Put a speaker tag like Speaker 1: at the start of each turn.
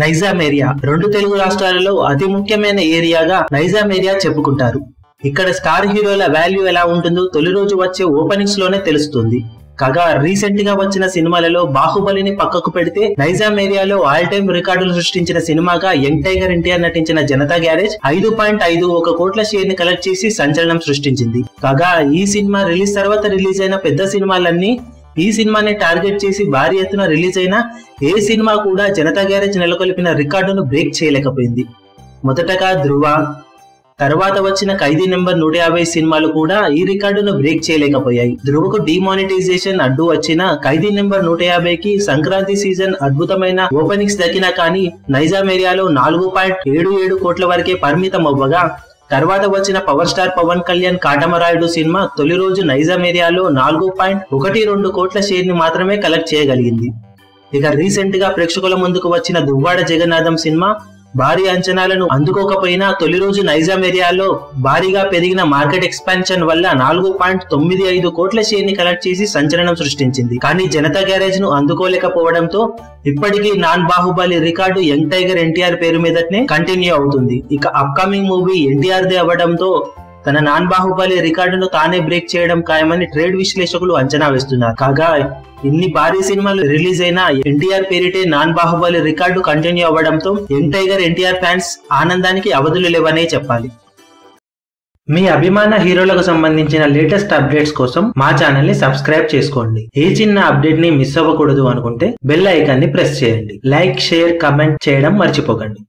Speaker 1: Nizam area రెండు తెలుగు రాష్ట్రాలలో అతి ముఖ్యమైన ఏరియాగా నైజాం ఏరియా చెప్పుకుంటారు. ఇక్కడ స్టార్ హీరోల వాల్యూ ఎలా ఉంటుందో తొలి రోజు వచ్చే ఓపెనింగ్స్లోనే తెలుస్తుంది. కాగా రీసెంట్గా వచ్చిన సినిమాలలో బాహుబలిని పక్కకు పెడితే నైజాం ఏరియాలో ఆల్ టైమ్ రికార్డులు సృష్టించిన సినిమాగా యంగ్ టైగర్ ఎన్టీఆర్ నటించిన జనతా గ్యారేజ్ ఐదు పాయింట్ ఐదు ఒక కోట్ల షేర్ని కలెక్ట్ చేసి సంచలనం సృష్టించింది. కాగా ఈ సినిమా రిలీజ్ తర్వాత రిలీజ్ అయిన పెద్ద సినిమాలన్నీ ఈ సినిమాని టార్గెట్ చేసి భారీ ఎత్తున రిలీజ్ అయిన ఏ సినిమా కూడా జనతా గ్యారేజ్ నెలకొల్పిన రికార్డును బ్రేక్ చేయలేకపోయింది. మొదటగా ధృవ తర్వాత వచ్చిన ఖైదీ నెంబర్ నూట యాభై సినిమాలు కూడా ఈ రికార్డును బ్రేక్ చేయలేకపోయాయి. ధ్రువకు డిమానిటైజేషన్ అడ్డు వచ్చిన ఖైదీ నెంబర్ నూట యాభైకి సంక్రాంతి సీజన్ అద్భుతమైన ఓపెనింగ్స్ దక్కినా కానీ నైజాం ఏరియాలో నాలుగు పాయింట్ ఏడు ఏడు కోట్ల వరకే పరిమితం అవ్వగా తర్వాత వచ్చిన power star Pawan Kalyan Katamarayudu cinema తొలి రోజు నైజాం ఏరియాలో నాలుగు పాయింట్ ఒకటి రెండు కోట్ల షేర్ని మాత్రమే కలెక్ట్ చేయగలిగింది. ఇక రీసెంట్గా ప్రేక్షకుల ముందుకు వచ్చిన దువ్వాడ జగన్నాథం సినిమా భారీ అంచనాలను అందుకోకపోయినా తొలి రోజు నైజాం ఏరియాలో భారీగా పెరిగిన మార్కెట్ ఎక్స్పాన్షన్ వల్ల నాలుగు పాయింట్ తొమ్మిది ఐదు కోట్ల షేర్ని కలెక్ట్ చేసి సంచలనం సృష్టించింది. కానీ జనతా గ్యారేజ్ను అందుకోలేకపోవడంతో ఇప్పటికీ non Baahubali record young tiger NTR పేరు మీదనే కంటిన్యూ అవుతుంది. ఇక అప్కమింగ్ మూవీ ఎన్టీఆర్ దే అవ్వడంతో తన నాన్ బాహుబలి రికార్డును తానే బ్రేక్ చేయడం ఖాయమని ట్రేడ్ విశ్లేషకులు అంచనా వేస్తున్నారు. కాగా ఇన్ని భారీ సినిమాలు రిలీజ్ అయిన ఎన్టీఆర్ పేరిటే నాన్ బాహుబలి రికార్డు కంటిన్యూ అవ్వడంతో యంగ్ టైగర్ ఎన్టీఆర్ ఫ్యాన్స్ ఆనందానికి అవధులు లేవనే చెప్పాలి. మీ అభిమాన హీరోలకు సంబంధించిన లేటెస్ట్ అప్డేట్స్ కోసం మా ఛానల్ని సబ్స్క్రైబ్ చేసుకోండి. ఏ చిన్న అప్డేట్ని మిస్ అవ్వకూడదు అనుకుంటే బెల్ ఐకాన్ని ప్రెస్ చేయండి. లైక్ షేర్ కమెంట్ చేయడం మర్చిపోకండి.